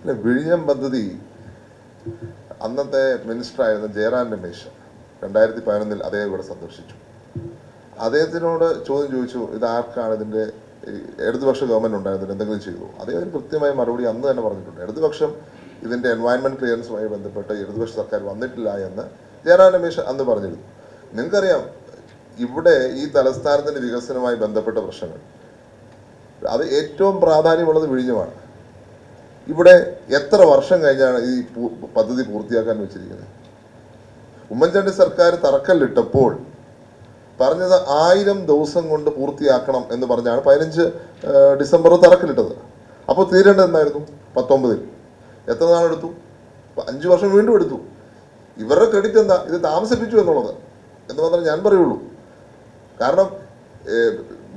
അല്ല വിഴിഞ്ഞം പദ്ധതി അന്നത്തെ മിനിസ്റ്റർ ആയിരുന്ന ജയറാം രമേശ് രണ്ടായിരത്തി പതിനൊന്നിൽ അദ്ദേഹം ഇവിടെ സന്ദർശിച്ചു. അദ്ദേഹത്തിനോട് ചോദ്യം ചോദിച്ചു ഇത് ആർക്കാണ് ഇതിന്റെ ഇടതുപക്ഷ ഗവൺമെന്റ് ഉണ്ടായിരുന്നത്? എന്തെങ്കിലും ചെയ്തു? അദ്ദേഹത്തിന് കൃത്യമായ മറുപടി അന്ന് തന്നെ പറഞ്ഞിട്ടുണ്ട്. ഇടതുപക്ഷം ഇതിന്റെ എൻവയൺമെന്റ് ക്ലിയറൻസുമായി ബന്ധപ്പെട്ട് ഇടതുപക്ഷ സർക്കാർ വന്നിട്ടില്ല എന്ന് ജയറാം രമേശ് അന്ന് പറഞ്ഞിരുന്നു. നിങ്ങൾക്കറിയാം ഇവിടെ ഈ തലസ്ഥാനത്തിന്റെ വികസനവുമായി ബന്ധപ്പെട്ട പ്രശ്നങ്ങൾ. അത് ഏറ്റവും പ്രാധാന്യമുള്ളത് വിഴിഞ്ഞമാണ്. ഇവിടെ എത്ര വർഷം കഴിഞ്ഞാണ് ഈ പദ്ധതി പൂർത്തിയാക്കാൻ വെച്ചിരിക്കുന്നത്? ഉമ്മൻചാണ്ടി സർക്കാർ തറക്കല്ലിട്ടപ്പോൾ പറഞ്ഞത് ആയിരം ദിവസം കൊണ്ട് പൂർത്തിയാക്കണം എന്ന് പറഞ്ഞാണ് പതിനഞ്ച് ഡിസംബർ തറക്കല്ലിട്ടത്. അപ്പോൾ തീരേണ്ടത് എന്തായിരുന്നു? പത്തൊമ്പതിൽ. എത്ര നാളെടുത്തു അഞ്ച് വർഷം വീണ്ടും എടുത്തു. ഇവരുടെ ക്രെഡിറ്റ് എന്താ? ഇത് താമസിപ്പിച്ചു എന്നുള്ളത് എന്ന് മാത്രമേ ഞാൻ പറയുള്ളൂ. കാരണം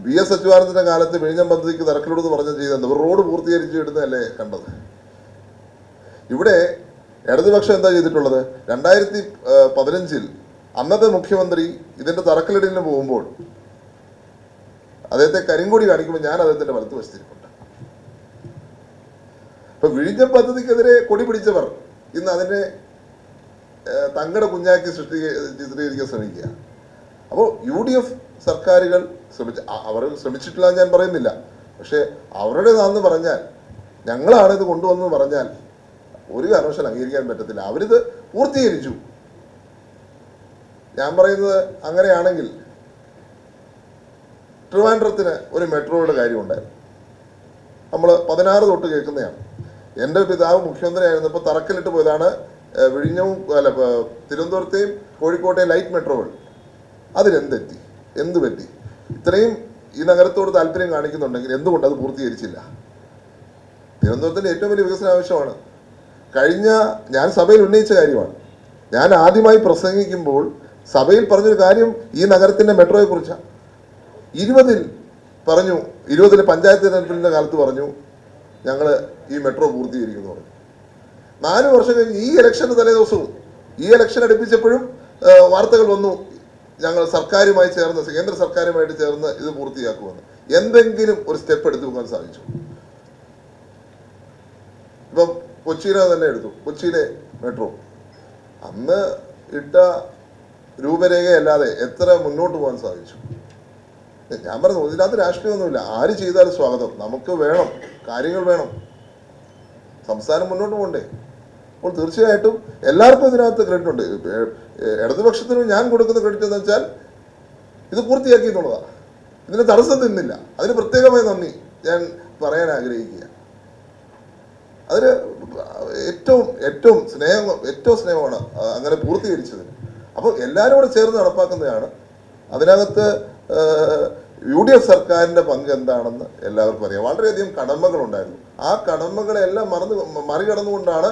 ബി എസ് സച്ചിവാനന്ദന്റെ കാലത്ത് വിഴിഞ്ഞം പദ്ധതിക്ക് തറക്കല്ലിടുന്ന് പറഞ്ഞ ഇവർ റോഡ് പൂർത്തീകരിച്ച് ഇടുന്നതല്ലേ കണ്ടത്. ഇവിടെ ഇടതുപക്ഷം എന്താ ചെയ്തിട്ടുള്ളത്? രണ്ടായിരത്തി പതിനഞ്ചിൽ അന്നത്തെ മുഖ്യമന്ത്രി ഇതിന്റെ തറക്കല്ലിടലിന് പോകുമ്പോൾ അദ്ദേഹത്തെ കരിങ്കൊടി കാണിക്കുമ്പോൾ ഞാൻ അദ്ദേഹത്തിന്റെ വലത്ത് വശത്തിരിപ്പുണ്ട്. ഇപ്പൊ വിഴിഞ്ഞ പദ്ധതിക്കെതിരെ കൊടി പിടിച്ചവർ ഇന്ന് അതിനെ തങ്ങളുടെ കുഞ്ഞാക്കി സൃഷ്ടി ചിത്രീകരിക്കാൻ ശ്രമിക്കുക. അപ്പോൾ യു ഡി എഫ് സർക്കാരുകൾ ശ്രമിച്ച അവർ ശ്രമിച്ചിട്ടില്ല ഞാൻ പറയുന്നില്ല. പക്ഷേ അവരുടേതാണെന്ന് പറഞ്ഞാൽ ഞങ്ങളാണ് ഇത് കൊണ്ടുവന്നെന്ന് പറഞ്ഞാൽ ഒരു കാരണവശാലും അംഗീകരിക്കാൻ പറ്റത്തില്ല. അവരിത് പൂർത്തീകരിച്ചു. ഞാൻ പറയുന്നത് അങ്ങനെയാണെങ്കിൽ ട്രിവാൻഡ്രത്തിന് ഒരു മെട്രോയുടെ കാര്യമുണ്ടായിരുന്നു. നമ്മൾ പതിനാറ് തൊട്ട് കേൾക്കുന്നതാണ്. എന്റെ പിതാവ് മുഖ്യമന്ത്രി ആയിരുന്നപ്പോൾ തറക്കല്ലിട്ട് പോയതാണ് വിഴിഞ്ഞവും അല്ല തിരുവനന്തപുരത്തെയും കോഴിക്കോട്ടെയും ലൈറ്റ് മെട്രോകൾ. അതിലെന്തെത്തി എന്ത് പറ്റി? ഇത്രയും ഈ നഗരത്തോട് താല്പര്യം കാണിക്കുന്നുണ്ടെങ്കിൽ എന്തുകൊണ്ട് അത് പൂർത്തീകരിച്ചില്ല? തിരുവനന്തപുരത്തിന്റെ ഏറ്റവും വലിയ വികസന ആവശ്യമാണ് കഴിഞ്ഞ ഞാൻ സഭയിൽ ഉന്നയിച്ച കാര്യമാണ്. ഞാൻ ആദ്യമായി പ്രസംഗിക്കുമ്പോൾ സഭയിൽ പറഞ്ഞൊരു കാര്യം ഈ നഗരത്തിന്റെ മെട്രോയെ കുറിച്ചാണ്. ഇരുപതിൽ പറഞ്ഞു ഇരുപതിൽ പഞ്ചായത്ത് തെരഞ്ഞെടുപ്പിന്റെ കാലത്ത് പറഞ്ഞു ഞങ്ങൾ ഈ മെട്രോ പൂർത്തീകരിക്കുന്നു പറഞ്ഞു. നാല് വർഷം കഴിഞ്ഞ് ഈ ഇലക്ഷൻ തലേ ദിവസവും ഈ ഇലക്ഷൻ അടുപ്പിച്ചപ്പോഴും വാർത്തകൾ വന്നു ഞങ്ങൾ സർക്കാരുമായി ചേർന്ന് കേന്ദ്ര സർക്കാരുമായിട്ട് ചേർന്ന് ഇത് പൂർത്തിയാക്കുമെന്ന്. എന്തെങ്കിലും ഒരു സ്റ്റെപ്പ് എടുത്തു വെക്കാൻ സാധിച്ചു. ഇപ്പം കൊച്ചിയിലെ തന്നെ എടുത്തു. കൊച്ചിയിലെ മെട്രോ അന്ന് ഇട്ട രൂപരേഖയല്ലാതെ എത്ര മുന്നോട്ട് പോകാൻ സാധിച്ചു? ഞാൻ പറഞ്ഞു ഇതിനകത്ത് രാഷ്ട്രീയമൊന്നുമില്ല. ആര് ചെയ്താലും സ്വാഗതം. നമുക്ക് വേണം കാര്യങ്ങൾ വേണം. സംസ്ഥാനം മുന്നോട്ട് പോകണ്ടേ? അപ്പോൾ തീർച്ചയായിട്ടും എല്ലാവർക്കും ഇതിനകത്ത് ക്രെഡിറ്റ് ഉണ്ട്. ഇടതുപക്ഷത്തിന് ഞാൻ കൊടുക്കുന്ന ക്രെഡിറ്റ് എന്ന് വെച്ചാൽ ഇത് പൂർത്തിയാക്കി എന്നുള്ളതാണ് ഇതിന് തടസ്സം നിന്നില്ല. അതിന് പ്രത്യേകമായി നന്ദി ഞാൻ പറയാൻ ആഗ്രഹിക്കുക. അതിന് ഏറ്റവും ഏറ്റവും സ്നേഹം ഏറ്റവും സ്നേഹമാണ്. അങ്ങനെ പൂർത്തീകരിച്ചതിന് അപ്പോൾ എല്ലാവരും കൂടെ ചേർന്ന് നടപ്പാക്കുന്നതാണ്. അതിനകത്ത് യു ഡി എഫ് സർക്കാരിന്റെ പങ്ക് എന്താണെന്ന് എല്ലാവർക്കും അറിയാം. വളരെയധികം കടമകളുണ്ടായിരുന്നു. ആ കടമകളെല്ലാം മറന്ന് മറികടന്നുകൊണ്ടാണ്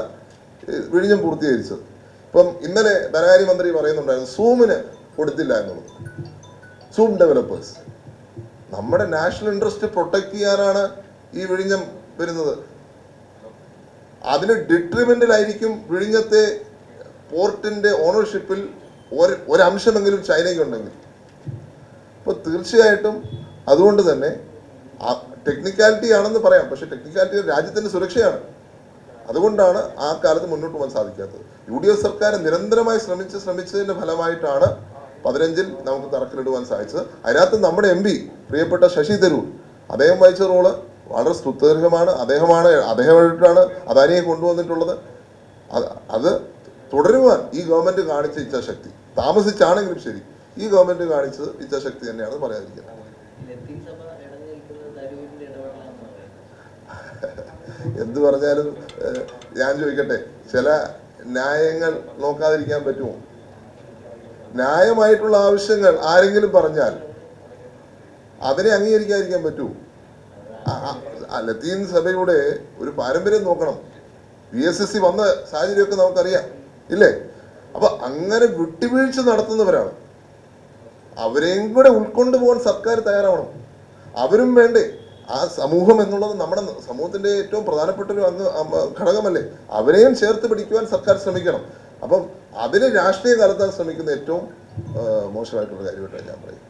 വിഴിഞ്ഞം പൂർത്തീകരിച്ചത്. ഇപ്പം ഇന്നലെ ധനകാര്യമന്ത്രി പറയുന്നുണ്ടായിരുന്നു സൂമിന് കൊടുത്തില്ല എന്നുള്ളത്. Zoom developers. നമ്മുടെ നാഷണൽ ഇൻട്രസ്റ്റ് പ്രൊട്ടക്ട് ചെയ്യാനാണ് ഈ വിഴിഞ്ഞം വരുന്നത്. അതിന് ഡിട്രിമെന്റിലായിരിക്കും വിഴിഞ്ഞത്തെ പോർട്ടിന്റെ ഓണർഷിപ്പിൽ ഒരു ഒരംശമെങ്കിലും ചൈനയ്ക്കുണ്ടെങ്കിൽ അപ്പോൾ തീർച്ചയായിട്ടും അതുകൊണ്ട് തന്നെ ടെക്നിക്കാലിറ്റി ആണെന്ന് പറയാം. പക്ഷെ ടെക്നിക്കാലിറ്റി രാജ്യത്തിന്റെ സുരക്ഷയാണ്. അതുകൊണ്ടാണ് ആ കാലത്ത് മുന്നോട്ട് പോകാൻ സാധിക്കാത്തത്. യു ഡി എഫ് സർക്കാർ നിരന്തരമായി ശ്രമിച്ച് ശ്രമിച്ചതിന്റെ ഫലമായിട്ടാണ് പതിനഞ്ചിൽ നമുക്ക് തറക്കല്ലിടുവാൻ സാധിച്ചത്. അതിനകത്ത് നമ്മുടെ എം പ്രിയപ്പെട്ട ശശി തരൂർ അദ്ദേഹം വഹിച്ച റോൾ വളരെ സ്തുത്യർഹമാണ്. അദ്ദേഹമാണ് അദ്ദേഹമായിട്ടാണ് അദാനിയെ കൊണ്ടുവന്നിട്ടുള്ളത്. അത് തുടരുവാൻ ഈ ഗവൺമെന്റ് കാണിച്ച ഇച്ഛാശക്തി. താമസിച്ചാണെങ്കിലും ശരി. ഈ ഗവൺമെന്റ് കാണിച്ചത് ഇച്ഛാശക്തി തന്നെയാണ് പറയാതിരിക്കുന്നത് എന്ത് പറഞ്ഞാലും ഞാൻ ചോദിക്കട്ടെ ചില ന്യായങ്ങൾ നോക്കാതിരിക്കാൻ പറ്റുമോ? ന്യായമായിട്ടുള്ള ആവശ്യങ്ങൾ ആരെങ്കിലും പറഞ്ഞാൽ അതിനെ അംഗീകരിക്കാതിരിക്കാൻ പറ്റുമോ? ലത്തീൻ സഭയുടെ ഒരു പാരമ്പര്യം നോക്കണം. പി എസ് എസ് സി വന്ന സാഹചര്യമൊക്കെ നമുക്കറിയാം. ഇല്ലേ? അപ്പൊ അങ്ങനെ വിട്ടുവീഴ്ച നടത്തുന്നവരാണ്. അവരെയും കൂടെ ഉൾക്കൊണ്ടു പോകാൻ സർക്കാർ തയ്യാറാവണം. അവരും വേണ്ടേ? ആ സമൂഹം എന്നുള്ളത് നമ്മുടെ സമൂഹത്തിന്റെ ഏറ്റവും പ്രധാനപ്പെട്ട ഒരു അന്ന് ഘടകമല്ലേ? അവരെയും ചേർത്ത് പിടിക്കുവാൻ സർക്കാർ ശ്രമിക്കണം. അപ്പം അതിന് രാഷ്ട്രീയ കലർത്താൻ ശ്രമിക്കുന്ന ഏറ്റവും മോശമായിട്ടുള്ള കാര്യമായിട്ടാണ് ഞാൻ പറയുന്നത്.